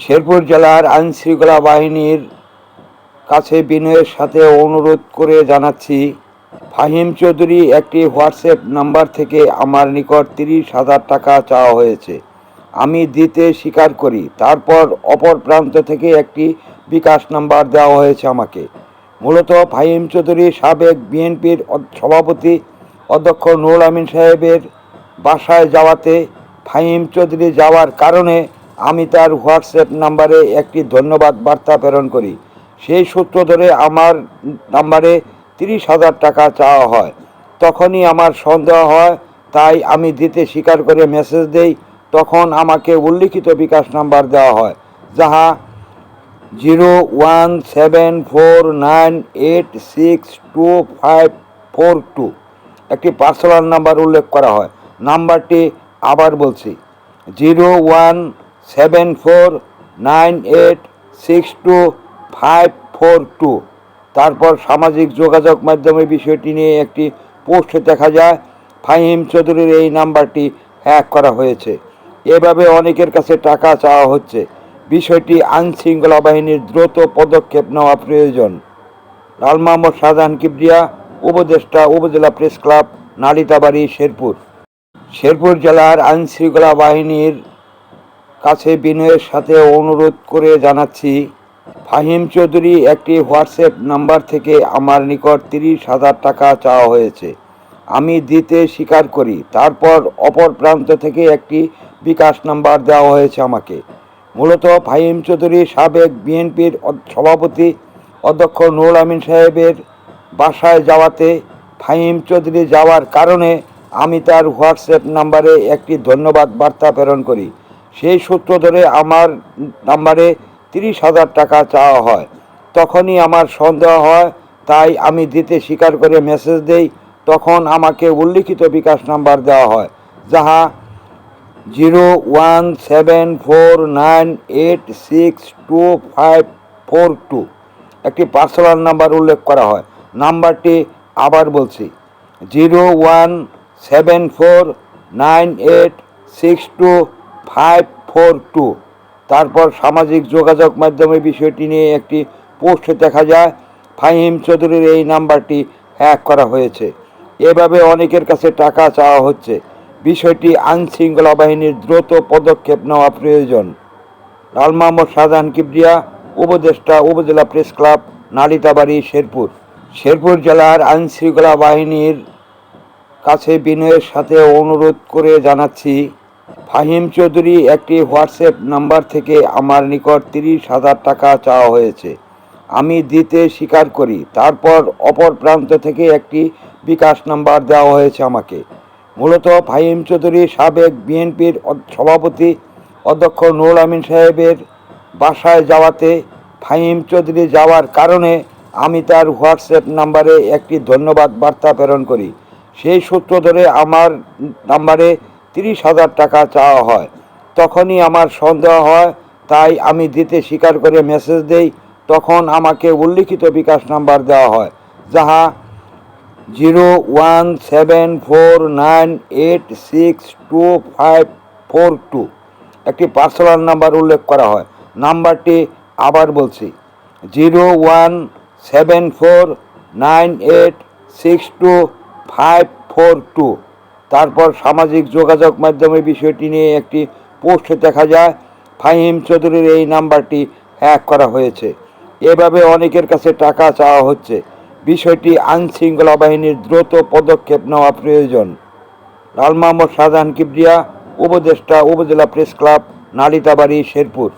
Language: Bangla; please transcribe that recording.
শেরপুর জেলার আইনশৃঙ্খলা বাহিনীর কাছে বিনয়ের সাথে অনুরোধ করে জানাচ্ছি, ফাহিম চৌধুরী একটি হোয়াটসঅ্যাপ নাম্বার থেকে আমার নিকট তিরিশ হাজার টাকা চাওয়া হয়েছে। আমি দিতে স্বীকার করি, তারপর অপর প্রান্ত থেকে একটি বিকাশ নাম্বার দেওয়া হয়েছে আমাকে। মূলত ফাহিম চৌধুরী সাবেক বিএনপির সভাপতি অধ্যক্ষ নুরুল আমিন সাহেবের বাসায় যাওয়াতে ফাহিম চৌধুরী যাওয়ার কারণে আমি তার হোয়াটসঅ্যাপ নাম্বারে একটি ধন্যবাদ বার্তা প্রেরণ করি। সেই সূত্র ধরে আমার নাম্বারে তিরিশ হাজার টাকা চাওয়া হয়। তখনই আমার সন্দেহ হয়, তাই আমি দিতে স্বীকার করে মেসেজ দেই। তখন আমাকে উল্লিখিত বিকাশ নাম্বার দেওয়া হয়, যাহা zero one seven four nine eight six two five four two. একটি পার্সোনাল নাম্বার উল্লেখ করা হয়। নাম্বারটি আবার বলছি, zero one seven four nine eight six two five four two তারপর সামাজিক যোগাযোগ মাধ্যমে বিষয়টি নিয়ে একটি পোস্ট দেখা যায়। ফাহিম চৌধুরীর এই নাম্বারটি হ্যাক করা হয়েছে। এভাবে অনেকের কাছে টাকা চাওয়া হচ্ছে। বিষয়টি আইনশৃঙ্খলা বাহিনীর দ্রুত পদক্ষেপ নেওয়া প্রয়োজন। লাল মোহাম্মদ শাহজাহান কিবরিয়া, উপদেষ্টা, উপজেলা প্রেস ক্লাব, নালিতাবাড়ি, শেরপুর। শেরপুর জেলার আইনশৃঙ্খলা বাহিনীর কাছে বিনয়ের সাথে অনুরোধ করে জানাচ্ছি, ফাহিম চৌধুরী একটি হোয়াটসঅ্যাপ নাম্বার থেকে আমার নিকট তিরিশ হাজার টাকা চাওয়া হয়েছে। আমি দিতে স্বীকার করি। তারপর অপর প্রান্ত থেকে একটি বিকাশ নাম্বার দেওয়া হয়েছে আমাকে। মূলত ফাহিম চৌধুরী সাবেক বিএনপির সভাপতি অধ্যক্ষ নুরুল আমিন সাহেবের বাসায় যাওয়াতে ফাহিম চৌধুরী যাওয়ার কারণে আমি তার হোয়াটসঅ্যাপ নাম্বারে একটি ধন্যবাদ বার্তা প্রেরণ করি। সেই সূত্র ধরে আমার নাম্বারে তিরিশ হাজার টাকা চাওয়া হয়। তখনই আমার সন্দেহ হয়, তাই আমি দিতে স্বীকার করে মেসেজ দেই। তখন আমাকে উল্লিখিত বিকাশ নাম্বার দেওয়া হয়, যাহা zero one seven four nine eight six two five four two. একটি পার্সোনাল নাম্বার উল্লেখ করা হয়। নাম্বারটি আবার বলছি, zero one seven four nine eight six two five four two তারপর সামাজিক যোগাযোগ মাধ্যমে বিষয়টি নিয়ে একটি পোস্ট দেখা যায়। ফাহিম চৌধুরীর এই নাম্বারটি হ্যাক করা হয়েছে। এভাবে অনেকের কাছে টাকা চাওয়া হচ্ছে। বিষয়টি আইনশৃঙ্খলা বাহিনীর দ্রুত পদক্ষেপ নেওয়া প্রয়োজন। লাল মোহাম্মদ শাহজাহান কিবরিয়া, উপদেষ্টা, উপজেলা প্রেস ক্লাব, নালিতাবাড়ি, শেরপুর। শেরপুর জেলার আইনশৃঙ্খলা বাহিনীর কাছে বিনয়ের সাথে অনুরোধ করে জানাচ্ছি ফাহিম চৌধুরী একটি হোয়াটসঅ্যাপ নাম্বার থেকে আমার নিকট তিরিশ হাজার টাকা চাওয়া হয়েছে। আমি দিতে স্বীকার করি। তারপর অপর প্রান্ত থেকে একটি বিকাশ নাম্বার দেওয়া হয়েছে আমাকে। মূলত ফাহিম চৌধুরী সাবেক বিএনপির সভাপতি অধ্যক্ষ নুরুল আমিন সাহেবের বাসায় যাওয়াতে ফাহিম চৌধুরী যাওয়ার কারণে আমি তার হোয়াটসঅ্যাপ নাম্বারে একটি ধন্যবাদ বার্তা প্রেরণ করি। সেই সূত্র ধরে আমার নাম্বারে তিরিশ হাজার টাকা চাওয়া হয়। তখনই আমার সন্দেহ হয়, তাই আমি দিতে স্বীকার করে মেসেজ দেই। তখন আমাকে উল্লিখিত বিকাশ নাম্বার দেওয়া হয়, যাহা zero one seven four nine eight six two five four two. একটি পার্সোনাল নাম্বার উল্লেখ করা হয়। নাম্বারটি আবার বলছি, zero one seven four nine eight six two five four two. তারপর সামাজিক যোগাযোগ মাধ্যমে বিষয়টি নিয়ে একটি পোস্ট দেখা যায়। ফাহিম চৌধুরীর এই নাম্বারটি হ্যাক করা হয়েছে। এভাবে অনেকের কাছে টাকা চাওয়া হচ্ছে। বিষয়টি আইনশৃঙ্খলা বাহিনীর দ্রুত পদক্ষেপ নেওয়া প্রয়োজন। লাল মোহাম্মদ শাহজাহান কিবরিয়া, উপদেষ্টা, উপজেলা প্রেস ক্লাব, নালিতাবাড়ি, শেরপুর।